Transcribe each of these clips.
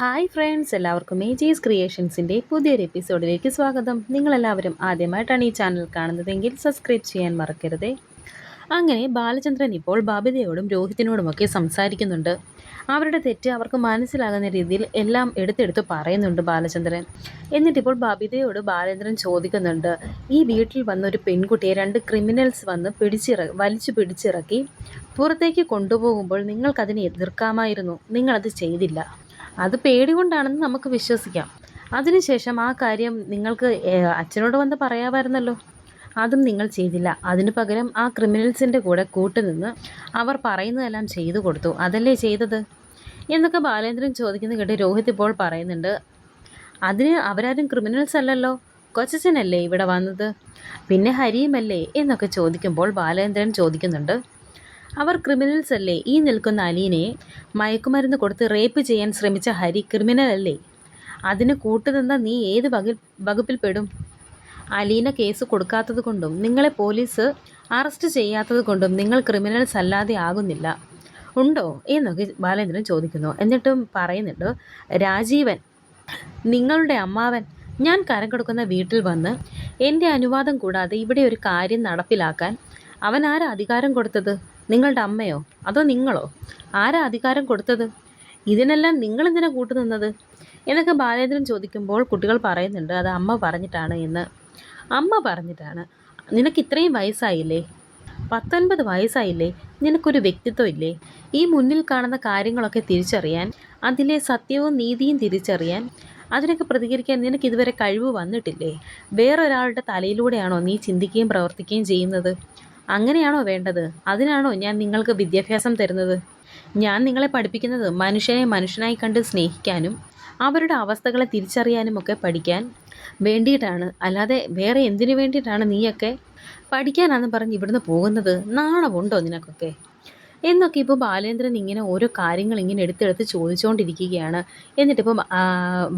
Hi friends എല്ലാവർക്കും ഏജീസ് ക്രിയേഷൻസിന്റെ പുതിയൊരു എപ്പിസോഡിലേക്ക് സ്വാഗതം. നിങ്ങളെല്ലാവരും ആദ്യമായിട്ടാണ് ഈ ചാനൽ കാണുന്നതെങ്കിൽ സബ്സ്ക്രൈബ് ചെയ്യാൻ മറക്കരുതേ. അങ്ങനെ ബാലചന്ദ്രൻ ഇപ്പോൾ ബാബിതയോടും രോഹിത്തിനോടുമൊക്കെ സംസാരിക്കുന്നുണ്ട്. അവരുടെ തെറ്റ് അവർക്ക് മനസ്സിലാകുന്ന രീതിയിൽ എല്ലാം എടുത്തെടുത്ത് പറയുന്നുണ്ട് ബാലചന്ദ്രൻ. എന്നിട്ടിപ്പോൾ ബാബിതയോട് ബാലചന്ദ്രൻ ചോദിക്കുന്നുണ്ട് ഈ വീട്ടിൽ വന്ന ഒരു പെൺകുട്ടിയെ രണ്ട് ക്രിമിനൽസ് വന്ന് പിടിച്ചിറ വലിച്ചു പിടിച്ചിറക്കി പുറത്തേക്ക് കൊണ്ടുപോകുമ്പോൾ നിങ്ങൾക്കതിനെ എതിർക്കാമായിരുന്നു. നിങ്ങളത് ചെയ്തില്ല. അത് പേടി കൊണ്ടാണെന്ന് നമുക്ക് വിശ്വസിക്കാം. അതിനുശേഷം ആ കാര്യം നിങ്ങൾക്ക് അച്ഛനോട് വന്ന് പറയാമായിരുന്നല്ലോ. അതും നിങ്ങൾ ചെയ്തില്ല. അതിനു പകരം ആ ക്രിമിനൽസിന്റെ കൂടെ കൂട്ടുനിന്ന് അവർ പറയുന്നതെല്ലാം ചെയ്തു കൊടുത്തു. അതല്ലേ ചെയ്തത്? എന്നൊക്കെ ബാലേന്ദ്രൻ ചോദിക്കുന്ന കേട്ട് രോഹിത് ഇപ്പോൾ പറയുന്നുണ്ട് അതിന് അവരാരും ക്രിമിനൽസ് അല്ലല്ലോ. കൊച്ചച്ഛനല്ലേ ഇവിടെ വന്നത്? പിന്നെ ഹരിയുമല്ലേ? എന്നൊക്കെ ചോദിക്കുമ്പോൾ ബാലേന്ദ്രൻ ചോദിക്കുന്നുണ്ട് അവർ ക്രിമിനൽസ് അല്ലേ? ഈ നിൽക്കുന്ന അലീനയെ മയക്കുമരുന്ന് കൊടുത്ത് റേപ്പ് ചെയ്യാൻ ശ്രമിച്ച ഹരി ക്രിമിനൽ അല്ലേ? അതിന് കൂട്ടുനിന്ന നീ ഏത് വകി വകുപ്പിൽ പെടും അലീന കേസ് കൊടുക്കാത്തത് കൊണ്ടും നിങ്ങളെ പോലീസ് അറസ്റ്റ് ചെയ്യാത്തത് കൊണ്ടും നിങ്ങൾ ക്രിമിനൽസ് അല്ലാതെ ആകുന്നില്ല. ഉണ്ടോ? എന്നൊക്കെ ബാലേന്ദ്രൻ ചോദിക്കുന്നു. എന്നിട്ടും പറയുന്നുണ്ട് രാജീവൻ നിങ്ങളുടെ അമ്മാവൻ ഞാൻ കരം കൊടുക്കുന്ന വീട്ടിൽ വന്ന് എന്റെ അനുവാദം കൂടാതെ ഇവിടെ ഒരു കാര്യം നടപ്പിലാക്കാൻ അവൻ ആരാ അധികാരം കൊടുത്തത്? നിങ്ങളുടെ അമ്മയോ? അതോ നിങ്ങളോ? ആരാ അധികാരം കൊടുത്തത്? ഇതിനെല്ലാം നിങ്ങളെന്തിനാ കൂട്ടുനിന്നത്? എന്നൊക്കെ ബാലേന്ദ്രൻ ചോദിക്കുമ്പോൾ കുട്ടികൾ പറയുന്നുണ്ട് അത് അമ്മ പറഞ്ഞിട്ടാണ് എന്ന്. അമ്മ പറഞ്ഞിട്ടാണ്. നിനക്ക് ഇത്രയും വയസ്സായില്ലേ? പത്തൊൻപത് വയസ്സായില്ലേ? നിനക്കൊരു വ്യക്തിത്വം ഇല്ലേ ഈ മുന്നിൽ കാണുന്ന കാര്യങ്ങളൊക്കെ തിരിച്ചറിയാൻ അതിലെ സത്യവും നീതിയും തിരിച്ചറിയാൻ അതിനൊക്കെ പ്രതികരിക്കാൻ നിനക്ക് ഇതുവരെ കഴിവ് വന്നിട്ടില്ലേ? വേറൊരാളുടെ തലയിലൂടെയാണോ നീ ചിന്തിക്കുകയും പ്രവർത്തിക്കുകയും ചെയ്യുന്നത്? അങ്ങനെയാണോ വേണ്ടത്? അതിനാണോ ഞാൻ നിങ്ങൾക്ക് വിദ്യാഭ്യാസം തരുന്നത്? ഞാൻ നിങ്ങളെ പഠിപ്പിക്കുന്നത് മനുഷ്യനെ മനുഷ്യനായി കണ്ട് സ്നേഹിക്കാനും അവരുടെ അവസ്ഥകളെ തിരിച്ചറിയാനും ഒക്കെ പഠിക്കാൻ വേണ്ടിയിട്ടാണ്. അല്ലാതെ വേറെ എന്തിനു വേണ്ടിയിട്ടാണ് നീയൊക്കെ പഠിക്കാനാന്ന് പറഞ്ഞ് ഇവിടുന്ന് പോകുന്നത്? നാണമുണ്ടോ നിനക്കൊക്കെ? എന്നൊക്കെ ഇപ്പോൾ ബാലേന്ദ്രൻ ഇങ്ങനെ ഓരോ കാര്യങ്ങൾ ഇങ്ങനെ എടുത്തെടുത്ത് ചോദിച്ചുകൊണ്ടിരിക്കുകയാണ് എന്നിട്ടിപ്പം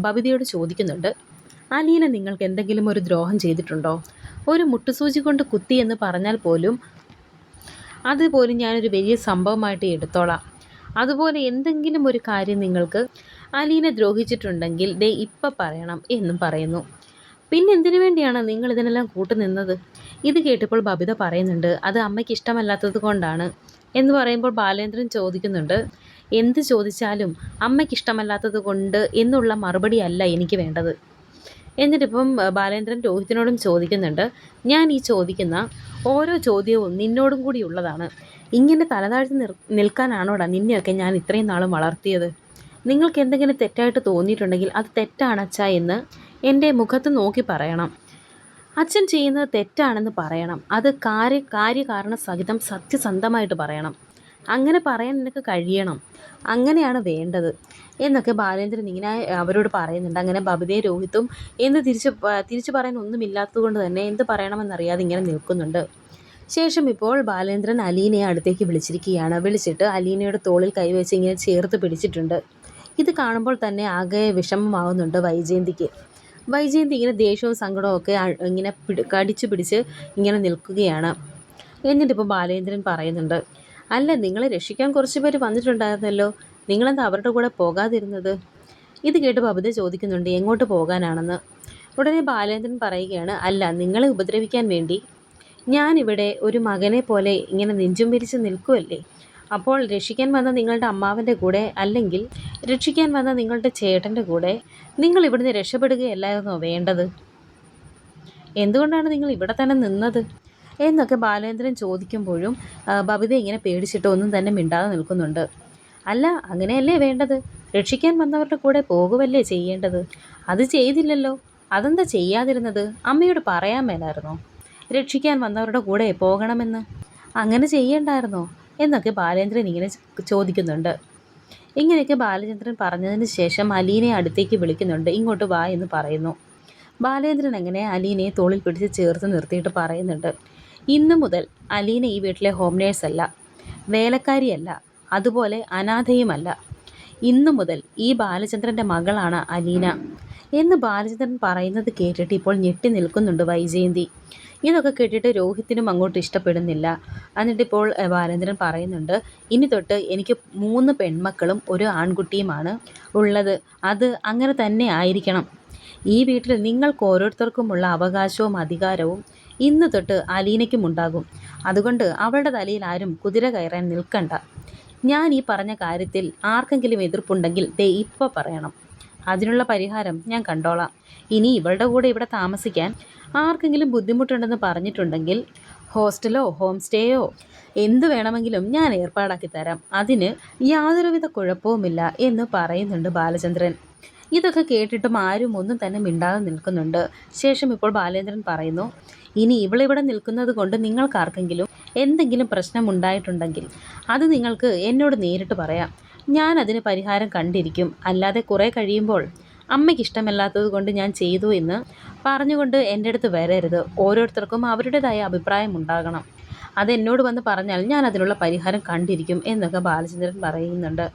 ബബിതയോട് ചോദിക്കുന്നുണ്ട്. അലീന നിങ്ങൾക്ക് എന്തെങ്കിലും ഒരു ദ്രോഹം ചെയ്തിട്ടുണ്ടോ? ഒരു മുട്ടുസൂചി കൊണ്ട് കുത്തി എന്ന് പറഞ്ഞാൽ പോലും അതുപോലും ഞാനൊരു വലിയ സംഭവമായിട്ട് എടുത്തോളാം. അതുപോലെ എന്തെങ്കിലും ഒരു കാര്യം നിങ്ങൾക്ക് അലീനെ ദ്രോഹിച്ചിട്ടുണ്ടെങ്കിൽ ദേ ഇപ്പം പറയണം എന്നും പറയുന്നു. പിന്നെ എന്തിനു വേണ്ടിയാണ് നിങ്ങൾ ഇതിനെല്ലാം കൂട്ടുനിന്നത് ഇത് കേട്ടപ്പോൾ ബബിത പറയുന്നുണ്ട് അത് അമ്മയ്ക്ക് ഇഷ്ടമല്ലാത്തത് കൊണ്ടാണ്. എന്ന് പറയുമ്പോൾ ബാലേന്ദ്രൻ ചോദിക്കുന്നുണ്ട് എന്ത് ചോദിച്ചാലും അമ്മയ്ക്ക് ഇഷ്ടമല്ലാത്തത് കൊണ്ട് എന്നുള്ള മറുപടിയല്ല എനിക്ക് വേണ്ടത്. എന്നിട്ടിപ്പം ബാലേന്ദ്രൻ രോഹിത്തിനോടും ചോദിക്കുന്നുണ്ട്. ഞാൻ ഈ ചോദിക്കുന്ന ഓരോ ചോദ്യവും നിന്നോടും കൂടി ഉള്ളതാണ്. ഇങ്ങനെ തലതാഴ്ത്തി നിർ നിൽക്കാനാണോടാ നിന്നെയൊക്കെ ഞാൻ ഇത്രയും നാളും വളർത്തിയത്? നിങ്ങൾക്ക് എന്തെങ്കിലും തെറ്റായിട്ട് തോന്നിയിട്ടുണ്ടെങ്കിൽ അത് തെറ്റാണ് അച്ഛാ എന്ന് എന്റെ മുഖത്ത് നോക്കി പറയണം. അച്ഛൻ ചെയ്യുന്നത് തെറ്റാണെന്ന് പറയണം. അത് കാര്യ കാര്യകാരണ സഹിതം സത്യസന്ധമായിട്ട് പറയണം. അങ്ങനെ പറയാൻ നിനക്ക് കഴിയണം. അങ്ങനെയാണ് വേണ്ടത്. എന്നൊക്കെ ബാലേന്ദ്രൻ ഇങ്ങനെ അവരോട് പറയുന്നുണ്ട്. അങ്ങനെ ബബിതയും രോഹിത്തും എന്ത് തിരിച്ച് തിരിച്ചു പറയാൻ ഒന്നുമില്ലാത്തത് കൊണ്ട് തന്നെ എന്ത് പറയണമെന്നറിയാതെ ഇങ്ങനെ നിൽക്കുന്നുണ്ട്. ശേഷം ഇപ്പോൾ ബാലേന്ദ്രൻ അലീനയെ അടുത്തേക്ക് വിളിച്ചിരിക്കുകയാണ്. വിളിച്ചിട്ട് അലീനയുടെ തോളിൽ കൈവച്ച് ഇങ്ങനെ ചേർത്ത് പിടിച്ചിട്ടുണ്ട്. ഇത് കാണുമ്പോൾ തന്നെ ആകെ വിഷമമാവുന്നുണ്ട് വൈജയന്തിക്ക്. വൈജയന്തി ഇങ്ങനെ ദേഷ്യവും സങ്കടവും ഒക്കെ ഇങ്ങനെ കടിച്ചു പിടിച്ച് ഇങ്ങനെ നിൽക്കുകയാണ്. എന്നിട്ടിപ്പോൾ ബാലേന്ദ്രൻ പറയുന്നുണ്ട് അല്ല നിങ്ങളെ രക്ഷിക്കാൻ കുറച്ച് പേര് വന്നിട്ടുണ്ടായിരുന്നല്ലോ. നിങ്ങളെന്താ അവരുടെ കൂടെ പോകാതിരുന്നത്? ഇത് കേട്ട് ബബിത ചോദിക്കുന്നുണ്ട് എങ്ങോട്ട് പോകാനാണെന്ന്? ഉടനെ ബാലേന്ദ്രൻ പറയുകയാണ് അല്ല നിങ്ങളെ ഉപദ്രവിക്കാൻ വേണ്ടി. ഞാനിവിടെ ഒരു മകനെ പോലെ ഇങ്ങനെ നെഞ്ചും പിരിച്ച് നിൽക്കുമല്ലേ അപ്പോൾ രക്ഷിക്കാൻ വന്ന നിങ്ങളുടെ അമ്മാവന്റെ കൂടെ അല്ലെങ്കിൽ രക്ഷിക്കാൻ വന്ന നിങ്ങളുടെ ചേട്ടന്റെ കൂടെ നിങ്ങൾ ഇവിടുന്ന് രക്ഷപ്പെടുകയല്ലായിരുന്നോ വേണ്ടത്? എന്തുകൊണ്ടാണ് നിങ്ങൾ ഇവിടെ തന്നെ നിന്നത്? എന്നൊക്കെ ബാലേന്ദ്രൻ ചോദിക്കുമ്പോഴും ബബിത ഇങ്ങനെ പേടിച്ചിട്ട് ഒന്നും തന്നെ മിണ്ടാതെ നിൽക്കുന്നുണ്ട്. അല്ല അങ്ങനെയല്ലേ വേണ്ടത്? രക്ഷിക്കാൻ വന്നവരുടെ കൂടെ പോകുമല്ലേ ചെയ്യേണ്ടത്? അത് ചെയ്തില്ലല്ലോ. അതെന്താ ചെയ്യാതിരുന്നത്? അമ്മയോട് പറയാൻ മേലായിരുന്നോ? രക്ഷിക്കാൻ വന്നവരുടെ കൂടെ പോകണമെന്ന്? അങ്ങനെ ചെയ്യേണ്ടായിരുന്നോ? എന്നൊക്കെ ബാലേന്ദ്രൻ ഇങ്ങനെ ചോദിക്കുന്നുണ്ട്. ഇങ്ങനെയൊക്കെ ബാലചന്ദ്രൻ പറഞ്ഞതിന് ശേഷം അലീനെ അടുത്തേക്ക് വിളിക്കുന്നുണ്ട്. ഇങ്ങോട്ട് വാ എന്ന് പറയുന്നു. ബാലേന്ദ്രൻ എങ്ങനെ അലീനെ തോളിൽ പിടിച്ച് ചേർത്ത് നിർത്തിയിട്ട് പറയുന്നുണ്ട്. ഇന്നു മുതൽ അലീന ഈ വീട്ടിലെ ഹോം നേഴ്സല്ല വേലക്കാരിയല്ല അതുപോലെ അനാഥയുമല്ല. ഇന്നു മുതൽ ഈ ബാലചന്ദ്രന്റെ മകളാണ് അലീന. എന്ന് ബാലചന്ദ്രൻ പറയുന്നത് കേട്ടിട്ട് ഇപ്പോൾ ഞെട്ടി നിൽക്കുന്നുണ്ട് വൈജയന്തി. ഇതൊക്കെ കേട്ടിട്ട് രോഹിത്തിനും അങ്ങോട്ട് ഇഷ്ടപ്പെടുന്നില്ല. എന്നിട്ടിപ്പോൾ ബാലചന്ദ്രൻ പറയുന്നുണ്ട് ഇനി തൊട്ട് എനിക്ക് മൂന്ന് പെൺമക്കളും ഒരു ആൺകുട്ടിയുമാണ് ഉള്ളത്. അത് അങ്ങനെ തന്നെ ആയിരിക്കണം. ഈ വീട്ടിൽ നിങ്ങൾക്ക് ഓരോരുത്തർക്കുമുള്ള അവകാശവും അധികാരവും ഇന്ന് തൊട്ട് അലീനയ്ക്കും ഉണ്ടാകും അതുകൊണ്ട് അവളുടെ തലയിൽ ആരും കുതിര കയറാൻ നിൽക്കണ്ട. ഞാൻ ഈ പറഞ്ഞ കാര്യത്തിൽ ആർക്കെങ്കിലും എതിർപ്പുണ്ടെങ്കിൽ ദേ ഇപ്പോൾ പറയണം. അതിനുള്ള പരിഹാരം ഞാൻ കണ്ടോളാം. ഇനി ഇവളുടെ കൂടെ ഇവിടെ താമസിക്കാൻ ആർക്കെങ്കിലും ബുദ്ധിമുട്ടുണ്ടെന്ന് പറഞ്ഞിട്ടുണ്ടെങ്കിൽ ഹോസ്റ്റലോ ഹോം സ്റ്റേയോ എന്ത് വേണമെങ്കിലും ഞാൻ ഏർപ്പാടാക്കി തരാം. അതിന് യാതൊരുവിധ കുഴപ്പവുമില്ല എന്ന് പറയുന്നുണ്ട് ബാലചന്ദ്രൻ. ഇതൊക്കെ കേട്ടിട്ടും ആരും ഒന്നും തന്നെ മിണ്ടാതെ നിൽക്കുന്നുണ്ട്. ശേഷം ഇപ്പോൾ ബാലേന്ദ്രൻ പറയുന്നു ഇനി ഇവളിവിടെ നിൽക്കുന്നത് കൊണ്ട് നിങ്ങൾക്കാർക്കെങ്കിലും എന്തെങ്കിലും പ്രശ്നമുണ്ടായിട്ടുണ്ടെങ്കിൽ അത് നിങ്ങൾക്ക് എന്നോട് നേരിട്ട് പറയാം. ഞാൻ അതിന് പരിഹാരം കണ്ടിരിക്കും. അല്ലാതെ കുറേ കഴിയുമ്പോൾ അമ്മയ്ക്ക് ഇഷ്ടമല്ലാത്തത് കൊണ്ട് ഞാൻ ചെയ്തു എന്ന് പറഞ്ഞുകൊണ്ട് എന്റെ അടുത്ത് വരരുത്. ഓരോരുത്തർക്കും അവരുടേതായ അഭിപ്രായം ഉണ്ടാകണം. അത് എന്നോട് വന്ന് പറഞ്ഞാൽ ഞാൻ അതിനുള്ള പരിഹാരം കണ്ടിരിക്കും എന്നൊക്കെ ബാലചന്ദ്രൻ പറയുന്നുണ്ട്.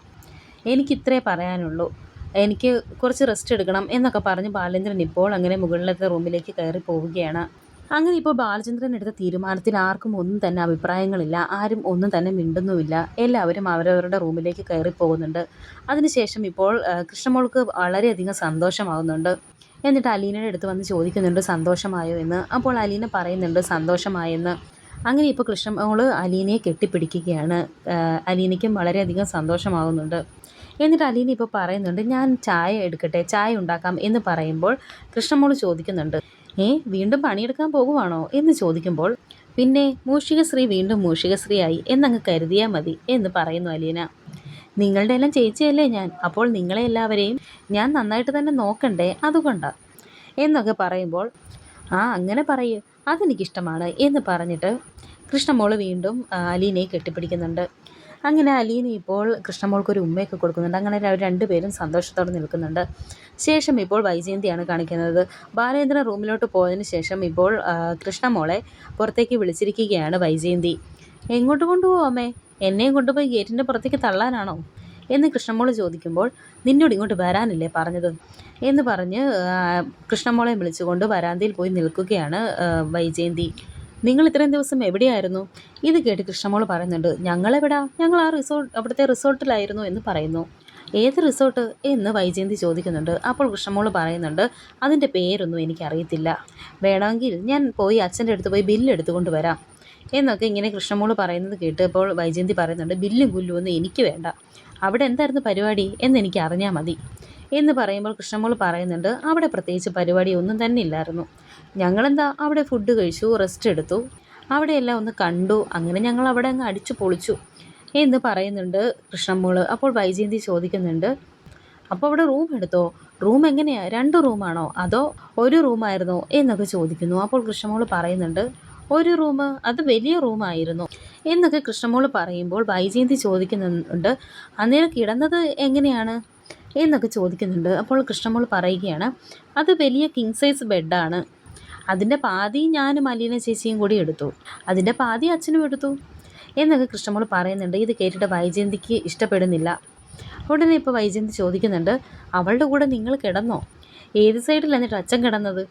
എനിക്കിത്രേ പറയാനുള്ളൂ. എനിക്ക് കുറച്ച് റെസ്റ്റ് എടുക്കണം എന്നൊക്കെ പറഞ്ഞ് ബാലചന്ദ്രൻ ഇപ്പോൾ അങ്ങനെ മുകളിലത്തെ റൂമിലേക്ക് കയറി പോവുകയാണ്. അങ്ങനെ ഇപ്പോൾ ബാലചന്ദ്രൻ എടുത്ത തീരുമാനത്തിൽ ആർക്കും ഒന്നും തന്നെ അഭിപ്രായങ്ങളില്ല. ആരും ഒന്നും തന്നെ മിണ്ടുന്നുമില്ല. എല്ലാവരും അവരവരുടെ റൂമിലേക്ക് കയറി പോകുന്നുണ്ട്. അതിനുശേഷം ഇപ്പോൾ കൃഷ്ണമോൾക്ക് വളരെയധികം സന്തോഷമാകുന്നുണ്ട് എന്നിട്ട് അലീനയുടെ അടുത്ത് വന്ന് ചോദിക്കുന്നുണ്ട് സന്തോഷമായോ എന്ന്? അപ്പോൾ അലീന പറയുന്നുണ്ട് സന്തോഷമായെന്ന് അങ്ങനെ ഇപ്പോൾ കൃഷ്ണമോൾ അലീനയെ കെട്ടിപ്പിടിക്കുകയാണ്. അലീനയ്ക്കും വളരെയധികം സന്തോഷമാകുന്നുണ്ട് എന്നിട്ട് അലീന ഇപ്പോൾ പറയുന്നുണ്ട് ഞാൻ ചായ എടുക്കട്ടെ ചായ ഉണ്ടാക്കാം എന്ന് പറയുമ്പോൾ കൃഷ്ണമോൾ ചോദിക്കുന്നുണ്ട് ഏ വീണ്ടും പണിയെടുക്കാൻ പോകുവാണോ? എന്ന് ചോദിക്കുമ്പോൾ പിന്നെ മൂഷികശ്രീ വീണ്ടും മൂഷികശ്രീ ആയി എന്നങ്ങ് കരുതിയാൽ മതി എന്ന് പറയുന്നു അലീന. നിങ്ങളുടെ എല്ലാം ചേച്ചിയല്ലേ ഞാൻ അപ്പോൾ നിങ്ങളെ എല്ലാവരെയും ഞാൻ നന്നായിട്ട് തന്നെ നോക്കണ്ടേ അതുകൊണ്ടാണ് എന്നൊക്കെ പറയുമ്പോൾ ആ അങ്ങനെ പറയൂ അതെനിക്കിഷ്ടമാണ് എന്ന് പറഞ്ഞിട്ട് കൃഷ്ണമോൾ വീണ്ടും അലീനയെ കെട്ടിപ്പിടിക്കുന്നുണ്ട്. അങ്ങനെ അലീന ഇപ്പോൾ കൃഷ്ണമോൾക്ക് ഒരു ഉമ്മയൊക്കെ കൊടുക്കുന്നുണ്ട്. അങ്ങനെ അവർ രണ്ടുപേരും സന്തോഷത്തോടെ നിൽക്കുന്നുണ്ട്. ശേഷം ഇപ്പോൾ വൈജയന്തിയാണ് കാണിക്കുന്നത്. ബാലേന്ദ്രൻ റൂമിലോട്ട് പോയതിന് ശേഷം ഇപ്പോൾ കൃഷ്ണമോളെ പുറത്തേക്ക് വിളിച്ചിരിക്കുകയാണ് വൈജയന്തി. എങ്ങോട്ട് കൊണ്ടുപോകും അമ്മേ? എന്നെയും കൊണ്ടുപോയി ഗേറ്റിന്റെ പുറത്തേക്ക് തള്ളാനാണോ? എന്ന് കൃഷ്ണമോൾ ചോദിക്കുമ്പോൾ നിന്നോട് ഇങ്ങോട്ട് വരാനില്ലേ പറഞ്ഞത്? എന്ന് പറഞ്ഞ് കൃഷ്ണമോളെ വിളിച്ചുകൊണ്ട് വരാന്തയിൽ പോയി നിൽക്കുകയാണ് വൈജയന്തി. നിങ്ങൾ ഇത്രയും ദിവസം എവിടെയായിരുന്നു? ഇത് കേട്ട് കൃഷ്ണമോൾ പറയുന്നുണ്ട് ഞങ്ങളെവിടാ? ഞങ്ങൾ ആ റിസോർട്ട് അവിടുത്തെ റിസോർട്ടിലായിരുന്നു എന്ന് പറയുന്നു. ഏത് റിസോർട്ട് എന്ന് വൈജയന്തി ചോദിക്കുന്നുണ്ട്. അപ്പോൾ കൃഷ്ണമോൾ പറയുന്നുണ്ട് അതിന്റെ പേരൊന്നും എനിക്കറിയത്തില്ല. വേണമെങ്കിൽ ഞാൻ പോയി അച്ഛന്റെ അടുത്ത് പോയി ബില്ല് എടുത്തുകൊണ്ട് വരാം. എന്നൊക്കെ ഇങ്ങനെ കൃഷ്ണമോൾ പറയുന്നത് കേട്ടപ്പോൾ വൈജയന്തി പറയുന്നുണ്ട് ബില്ലും പുല്ലും ഒന്നും എനിക്ക് വേണ്ട. അവിടെ എന്തായിരുന്നു പരിപാടി? എന്ന് എനിക്ക് അറിഞ്ഞാൽ മതി. എന്ന് പറയുമ്പോൾ കൃഷ്ണമോൾ പറയുന്നുണ്ട് അവിടെ പ്രത്യേകിച്ച് പരിപാടി ഒന്നും തന്നെ ഇല്ലായിരുന്നു. ഞങ്ങളെന്താ അവിടെ ഫുഡ് കഴിച്ചു റെസ്റ്റ് എടുത്തു. അവിടെയെല്ലാം ഒന്ന് കണ്ടു അങ്ങനെ ഞങ്ങൾ അവിടെ അങ്ങ് അടിച്ചു പൊളിച്ചു എന്ന് പറയുന്നുണ്ട് കൃഷ്ണമോൾ. അപ്പോൾ വൈജയന്തി ചോദിക്കുന്നുണ്ട് അപ്പോൾ അവിടെ റൂം എടുത്തോ? റൂം എങ്ങനെയാണ് രണ്ട് റൂമാണോ അതോ ഒരു റൂമായിരുന്നോ എന്നൊക്കെ ചോദിക്കുന്നു. അപ്പോൾ കൃഷ്ണമോൾ പറയുന്നുണ്ട് ഒരു റൂം അത് വലിയ റൂമായിരുന്നു എന്നൊക്കെ കൃഷ്ണമോൾ പറയുമ്പോൾ വൈജയന്തി ചോദിക്കുന്നുണ്ട് അന്നേരം കിടന്നത് എങ്ങനെയാണ്? എന്നൊക്കെ ചോദിക്കുന്നുണ്ട്. അപ്പോൾ കൃഷ്ണമോൾ പറയുകയാണ് അത് വലിയ കിങ് സൈസ് ബെഡാണ് അതിന്റെ പാതി ഞാനും അലീന ചേച്ചിയും കൂടി എടുത്തു. അതിന്റെ പാതി അച്ഛനും എടുത്തു. എന്നൊക്കെ കൃഷ്ണമോൾ പറയുന്നുണ്ട്. ഇത് കേട്ടിട്ട് വൈജയന്തിക്ക് ഇഷ്ടപ്പെടുന്നില്ല. ഉടനെ ഇപ്പോൾ വൈജയന്തി ചോദിക്കുന്നുണ്ട് അവളുടെ കൂടെ നിങ്ങൾ കിടന്നോ? ഏത് സൈഡിൽ എന്നിട്ട് അച്ഛൻ കിടന്നത്?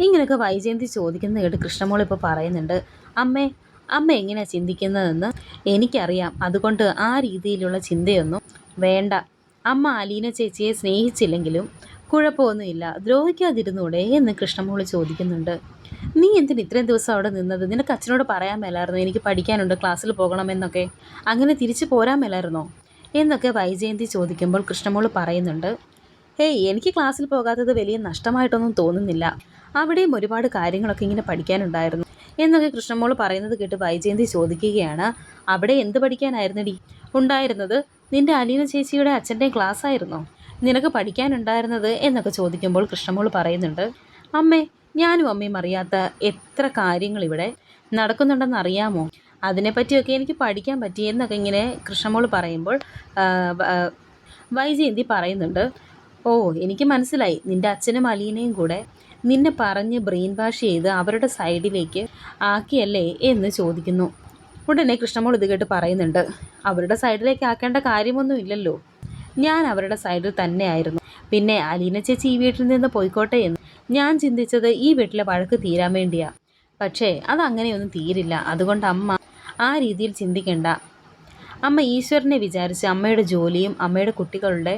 ഇങ്ങനെയൊക്കെ വൈജയന്തി ചോദിക്കുന്നത് കേട്ട് കൃഷ്ണമോൾ ഇപ്പോൾ പറയുന്നുണ്ട് അമ്മേ അമ്മ എങ്ങനെയാണ് ചിന്തിക്കുന്നതെന്ന് എനിക്കറിയാം. അതുകൊണ്ട് ആ രീതിയിലുള്ള ചിന്തയൊന്നും വേണ്ട. അമ്മ അലീന ചേച്ചിയെ സ്നേഹിച്ചില്ലെങ്കിലും കുഴപ്പമൊന്നുമില്ല. ദ്രോഹിക്കാതിരുന്നൂടെ എന്ന് കൃഷ്ണമോൾ ചോദിക്കുന്നുണ്ട്. നീ എന്തിന് ഇത്രയും ദിവസം അവിടെ നിന്നത്? നിനക്ക് അച്ഛനോട് പറയാൻ മേലായിരുന്നു? എനിക്ക് പഠിക്കാനുണ്ട് ക്ലാസ്സിൽ പോകണമെന്നൊക്കെ. അങ്ങനെ തിരിച്ചു പോരാൻ മേലായിരുന്നോ? എന്നൊക്കെ വൈജയന്തി ചോദിക്കുമ്പോൾ കൃഷ്ണമോൾ പറയുന്നുണ്ട്. ഹേയ് എനിക്ക് ക്ലാസ്സിൽ പോകാത്തത് വലിയ നഷ്ടമായിട്ടൊന്നും തോന്നുന്നില്ല. അവിടെയും ഒരുപാട് കാര്യങ്ങളൊക്കെ ഇങ്ങനെ പഠിക്കാനുണ്ടായിരുന്നു. എന്നൊക്കെ കൃഷ്ണമോൾ പറയുന്നത് കേട്ട് വൈജയന്തി ചോദിക്കുകയാണ്. അവിടെ എന്ത് പഠിക്കാനായിരുന്നടി? ഉണ്ടായിരുന്നത് നിന്റെ അലീന ചേച്ചിയുടെ അച്ഛന്റെ ക്ലാസ് ആയിരുന്നോ നിനക്ക് പഠിക്കാനുണ്ടായിരുന്നത് എന്നൊക്കെ ചോദിക്കുമ്പോൾ കൃഷ്ണമോൾ പറയുന്നുണ്ട് അമ്മേ ഞാനും അമ്മയും അറിയാത്ത എത്ര കാര്യങ്ങൾ ഇവിടെ നടക്കുന്നുണ്ടെന്ന് അറിയാമോ? അതിനെപ്പറ്റിയൊക്കെ എനിക്ക് പഠിക്കാൻ പറ്റി എന്നൊക്കെ ഇങ്ങനെ കൃഷ്ണമോൾ പറയുമ്പോൾ വൈജയന്തി പറയുന്നുണ്ട് ഓ എനിക്ക് മനസ്സിലായി. നിന്റെ അച്ഛനും അലീനയും കൂടെ നിന്നെ പറഞ്ഞ് ബ്രെയിൻ വാഷ് ചെയ്ത് അവരുടെ സൈഡിലേക്ക് ആക്കിയല്ലേ? എന്ന് ചോദിക്കുന്നു. ഉടനെ കൃഷ്ണമോൾ ഇത് കേട്ട് പറയുന്നുണ്ട് അവരുടെ സൈഡിലേക്ക് ആക്കേണ്ട കാര്യമൊന്നും ഇല്ലല്ലോ. ഞാൻ അവരുടെ സൈഡിൽ തന്നെയായിരുന്നു. പിന്നെ അലീന ചേച്ചി ഈ വീട്ടിൽ നിന്ന് പോയിക്കോട്ടെ എന്ന് ഞാൻ ചിന്തിച്ചത് ഈ വീട്ടിലെ വഴക്ക് തീരാൻ വേണ്ടിയാ. പക്ഷേ അതങ്ങനെയൊന്നും തീരില്ല. അതുകൊണ്ട് അമ്മ ആ രീതിയിൽ ചിന്തിക്കണ്ട. അമ്മ ഈശ്വരനെ വിചാരിച്ച് അമ്മയുടെ ജോലിയും അമ്മയുടെ കുട്ടികളുടെ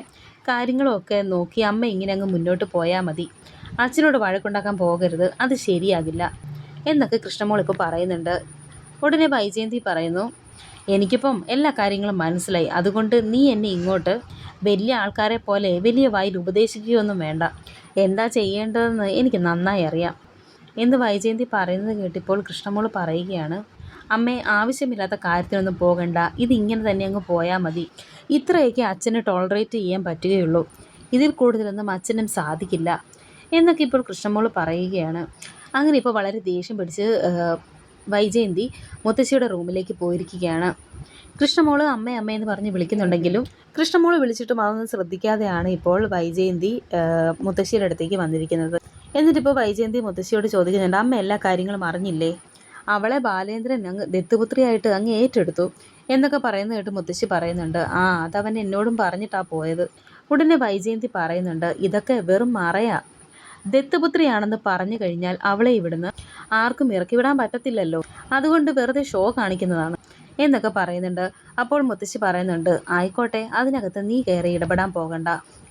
കാര്യങ്ങളൊക്കെ നോക്കി അമ്മ ഇങ്ങനെ അങ്ങ് മുന്നോട്ട് പോയാൽ മതി. അച്ഛനോട് വഴക്കുണ്ടാക്കാൻ പോകരുത്. അത് ശരിയാകില്ല. എന്നൊക്കെ കൃഷ്ണമോൾ ഇപ്പോൾ പറയുന്നുണ്ട്. ഉടനെ വൈജയന്തി പറയുന്നു എനിക്കിപ്പം എല്ലാ കാര്യങ്ങളും മനസ്സിലായി. അതുകൊണ്ട് നീ എന്നെ ഇങ്ങോട്ട് വലിയ ആൾക്കാരെ പോലെ വലിയ വായിൽ ഉപദേശിക്കുകയൊന്നും വേണ്ട. എന്താ ചെയ്യേണ്ടതെന്ന് എനിക്ക് നന്നായി അറിയാം. എന്ന് വൈജയന്തി പറയുന്നത് കേട്ടിപ്പോൾ കൃഷ്ണമോൾ പറയുകയാണ് അമ്മേ ആവശ്യമില്ലാത്ത കാര്യത്തിനൊന്നും പോകണ്ട. ഇതിങ്ങനെ തന്നെ അങ്ങ് പോയാൽ മതി. ഇത്രയൊക്കെ അച്ഛന് ടോളറേറ്റ് ചെയ്യാൻ പറ്റുകയുള്ളൂ. ഇതിൽ കൂടുതലൊന്നും അച്ഛനും സാധിക്കില്ല. എന്നൊക്കെ ഇപ്പോൾ കൃഷ്ണമോൾ പറയുകയാണ്. അങ്ങനെ ഇപ്പോൾ വളരെ ദേഷ്യം പിടിച്ച് വൈജയന്തി മുത്തശ്ശിയുടെ റൂമിലേക്ക് പോയിരിക്കുകയാണ്. കൃഷ്ണമോൾ അമ്മ അമ്മ എന്ന് പറഞ്ഞ് വിളിക്കുന്നുണ്ടെങ്കിലും കൃഷ്ണമോൾ വിളിച്ചിട്ടും അതൊന്നും ശ്രദ്ധിക്കാതെയാണ് ഇപ്പോൾ വൈജയന്തി മുത്തശ്ശിയുടെ അടുത്തേക്ക് വന്നിരിക്കുന്നത്. എന്നിട്ടിപ്പോൾ വൈജയന്തി മുത്തശ്ശിയോട് ചോദിക്കുന്നുണ്ട് അമ്മ എല്ലാ കാര്യങ്ങളും അറിഞ്ഞില്ലേ? അവളെ ബാലേന്ദ്രൻ അങ്ങ് ദത്തുപുത്രിയായിട്ട് അങ്ങ് ഏറ്റെടുത്തു എന്നൊക്കെ പറയുന്ന കേട്ട് മുത്തശ്ശി പറയുന്നുണ്ട്. ആ അതവൻ എന്നോടും പറഞ്ഞിട്ടാണ് പോയത്. ഉടനെ വൈജയന്തി പറയുന്നുണ്ട് ഇതൊക്കെ വെറും മറയാ. ദത്തുപുത്രിയാണെന്ന് പറഞ്ഞു കഴിഞ്ഞാൽ അവളെ ഇവിടുന്ന് ആർക്കും ഇറക്കി വിടാൻ പറ്റത്തില്ലല്ലോ. അതുകൊണ്ട് വെറുതെ ഷോ കാണിക്കുന്നതാണ് എന്നൊക്കെ പറയുന്നുണ്ട്. അപ്പോൾ മുത്തശ്ശി പറയുന്നുണ്ട് ആയിക്കോട്ടെ അതിനകത്ത് നീ കയറി ഇടപെടാൻ പോകണ്ട.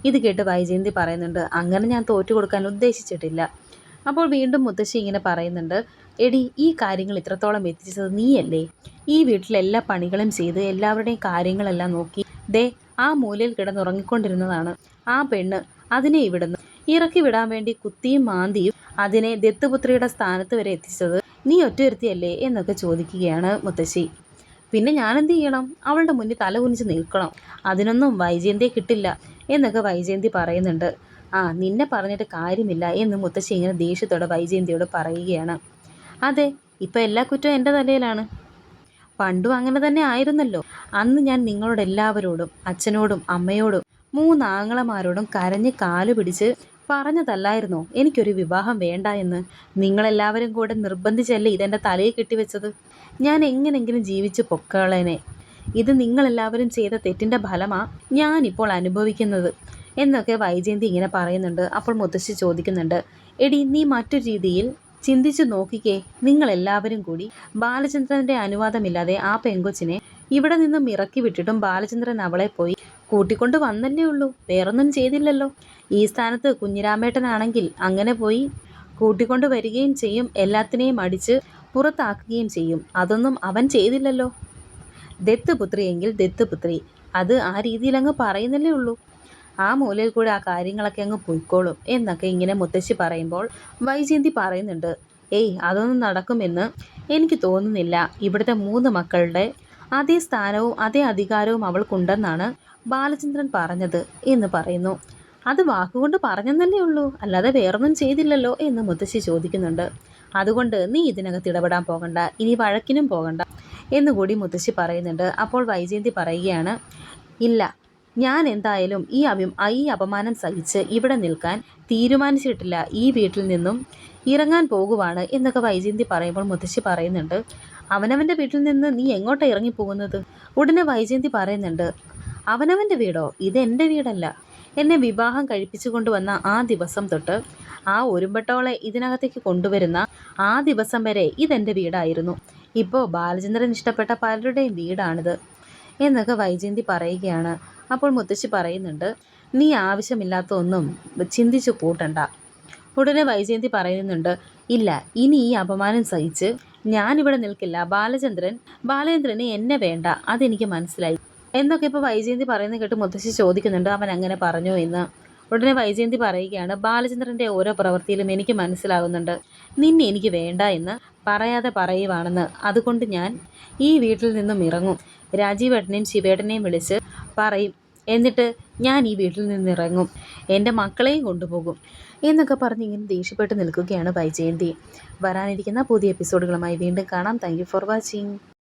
ഇത് കേട്ട് വൈജയന്തി പറയുന്നുണ്ട് അങ്ങനെ ഞാൻ തോറ്റു കൊടുക്കാൻ ഉദ്ദേശിച്ചിട്ടില്ല. അപ്പോൾ വീണ്ടും മുത്തശ്ശി ഇങ്ങനെ പറയുന്നുണ്ട് എടി ഈ കാര്യങ്ങൾ ഇത്രത്തോളം എത്തിച്ചത് നീയല്ലേ? ഈ വീട്ടിലെ എല്ലാ പണികളും ചെയ്ത് എല്ലാവരുടെയും കാര്യങ്ങളെല്ലാം നോക്കി ദേ ആ മൂലയിൽ കിടന്നുറങ്ങിക്കൊണ്ടിരുന്നതാണ്. ആ പെണ്ണ് അതിനെ ഇവിടുന്ന് ഇറക്കി വിടാൻ വേണ്ടി കുത്തിയും മാന്തിയും അതിനെ ദത്തുപുത്രിയുടെ സ്ഥാനത്ത് വരെ എത്തിച്ചത് നീ ഒറ്റയിരുത്തിയല്ലേ എന്നൊക്കെ ചോദിക്കുകയാണ് മുത്തശ്ശി. പിന്നെ ഞാൻ എന്ത് ചെയ്യണം? അവളുടെ മുന്നിൽ തല കുനിച്ച് നിൽക്കണം. അതിനൊന്നും വൈജയന്തിയെ കിട്ടില്ല എന്നൊക്കെ വൈജയന്തി പറയുന്നുണ്ട്. ആ നിന്നെ പറഞ്ഞിട്ട് കാര്യമില്ല എന്ന് മുത്തശ്ശി ഇങ്ങനെ ദേഷ്യത്തോടെ വൈജയന്തിയോട് പറയുകയാണ്. അതെ ഇപ്പം എല്ലാ കുറ്റവും എന്റെ തലയിലാണ്. പണ്ടും അങ്ങനെ തന്നെ ആയിരുന്നല്ലോ. അന്ന് ഞാൻ നിങ്ങളോട് എല്ലാവരോടും അച്ഛനോടും അമ്മയോടും മൂന്നാങ്ങളമാരോടും കരഞ്ഞ് കാലു പിടിച്ച് പറഞ്ഞതല്ലായിരുന്നോ? എനിക്കൊരു വിവാഹം വേണ്ട എന്ന്. നിങ്ങളെല്ലാവരും കൂടെ നിർബന്ധിച്ചല്ലേ ഇതെന്റെ തലയിൽ കെട്ടിവെച്ചത്? ഞാൻ എങ്ങനെങ്കിലും ജീവിച്ച് പൊക്കളേനെ. ഇത് നിങ്ങളെല്ലാവരും ചെയ്ത തെറ്റിന്റെ ഫലമാ ഞാനിപ്പോൾ അനുഭവിക്കുന്നത്. എന്നൊക്കെ വൈജയന്തി ഇങ്ങനെ പറയുന്നുണ്ട്. അപ്പോൾ മുത്തശ്ശി ചോദിക്കുന്നുണ്ട് എടി നീ മറ്റൊരു രീതിയിൽ ചിന്തിച്ചു നോക്കിക്കേ. നിങ്ങളെല്ലാവരും കൂടി ബാലചന്ദ്രന്റെ അനുവാദമില്ലാതെ ആ പെങ്കൊച്ചിനെ ഇവിടെ നിന്നും ഇറക്കി വിട്ടിട്ടും ബാലചന്ദ്രൻ അവളെ പോയി കൂട്ടിക്കൊണ്ട് വന്നല്ലേ ഉള്ളൂ. വേറൊന്നും ചെയ്തില്ലല്ലോ. ഈ സ്ഥാനത്ത് കുഞ്ഞിരാമേട്ടനാണെങ്കിൽ അങ്ങനെ പോയി കൂട്ടിക്കൊണ്ട് വരികയും ചെയ്യും. എല്ലാത്തിനെയും അടിച്ച് പുറത്താക്കുകയും ചെയ്യും. അതൊന്നും അവൻ ചെയ്തില്ലല്ലോ. ദത്ത് പുത്രിയെങ്കിൽ ദത്ത് പുത്രി. അത് ആ രീതിയിൽ അങ്ങ് പറയുന്നല്ലേ ഉള്ളൂ. ആ മൂലയിൽ കൂടെ ആ കാര്യങ്ങളൊക്കെ അങ്ങ് പൊയ്ക്കോളും എന്നൊക്കെ ഇങ്ങനെ മുത്തശ്ശി പറയുമ്പോൾ വൈജയന്തി പറയുന്നുണ്ട്. ഏയ് അതൊന്നും നടക്കുമെന്ന് എനിക്ക് തോന്നുന്നില്ല. ഇവിടുത്തെ മൂന്ന് മക്കളുടെ അതേ സ്ഥാനവും അതേ അധികാരവും അവൾക്കുണ്ടെന്നാണ് ബാലചന്ദ്രൻ പറഞ്ഞത് എന്ന് പറയുന്നു. അത് വാക്കുകൊണ്ട് പറഞ്ഞെന്നല്ലേ ഉള്ളൂ. അല്ലാതെ വേറൊന്നും ചെയ്തില്ലല്ലോ എന്ന് മുത്തശ്ശി ചോദിക്കുന്നുണ്ട്. അതുകൊണ്ട് നീ ഇതിനകത്ത് ഇടപെടാൻ പോകണ്ട. ഇനി വഴക്കിനും പോകണ്ട എന്നുകൂടി മുത്തശ്ശി പറയുന്നുണ്ട്. അപ്പോൾ വൈജയന്തി പറയുകയാണ് ഇല്ല ഞാൻ എന്തായാലും ഈ അഭി ഈ അപമാനം സഹിച്ച് ഇവിടെ നിൽക്കാൻ തീരുമാനിച്ചിട്ടില്ല. ഈ വീട്ടിൽ നിന്നും ഇറങ്ങാൻ പോകുവാണ് എന്നൊക്കെ വൈജയന്തി പറയുമ്പോൾ മുത്തശ്ശി പറയുന്നുണ്ട്. അവനവന്റെ വീട്ടിൽ നിന്ന് നീ എങ്ങോട്ടാണ് ഇറങ്ങിപ്പോകുന്നത്? ഉടനെ വൈജയന്തി പറയുന്നുണ്ട് അവനവന്റെ വീടോ? ഇത് എന്റെ വീടല്ല. എന്നെ വിവാഹം കഴിപ്പിച്ചു കൊണ്ടുവന്ന ആ ദിവസം തൊട്ട് ആ ഒരുമ്പട്ടോളെ ഇതിനകത്തേക്ക് കൊണ്ടുവരുന്ന ആ ദിവസം വരെ ഇതെന്റെ വീടായിരുന്നു. ഇപ്പോൾ ബാലചന്ദ്രൻ ഇഷ്ടപ്പെട്ട പലരുടെയും വീടാണിത് എന്നൊക്കെ വൈജയന്തി പറയുകയാണ്. അപ്പോൾ മുത്തശ്ശി പറയുന്നുണ്ട് നീ ആവശ്യമില്ലാത്ത ഒന്നും ചിന്തിച്ചു കൂട്ടണ്ട. ഉടനെ വൈജയന്തി പറയുന്നുണ്ട് ഇല്ല ഇനി ഈ അപമാനം സഹിച്ച് ഞാനിവിടെ നിൽക്കില്ല. ബാലചന്ദ്രൻ ബാലചന്ദ്രന് എന്നെ വേണ്ട. അതെനിക്ക് മനസ്സിലായി. എന്നൊക്കെ ഇപ്പോൾ വൈജയന്തി പറയുന്നത് കേട്ട് മുത്തശ്ശി ചോദിക്കുന്നുണ്ട്. അവൻ അങ്ങനെ പറഞ്ഞു എന്ന്. ഉടനെ വൈജയന്തി പറയുകയാണ് ബാലചന്ദ്രന്റെ ഓരോ പ്രവൃത്തിയിലും എനിക്ക് മനസ്സിലാകുന്നുണ്ട്. നിന്നെ എനിക്ക് വേണ്ട എന്ന് പറയാതെ പറയുവാണെന്ന്. അതുകൊണ്ട് ഞാൻ ഈ വീട്ടിൽ നിന്നും ഇറങ്ങും. രാജീവേട്ടനെയും ശിവേട്ടനെയും വിളിച്ച് പറയും. എന്നിട്ട് ഞാൻ ഈ വീട്ടിൽ നിന്ന് ഇറങ്ങും. എന്റെ മക്കളെയും കൊണ്ടുപോകും. എന്നൊക്കെ പറഞ്ഞ് ഇങ്ങനെ ദേഷ്യപ്പെട്ട് നിൽക്കുകയാണ് വൈജയന്തി. വരാനിരിക്കുന്ന പുതിയ എപ്പിസോഡുകളുമായി വീണ്ടും കാണാം. Thank for watching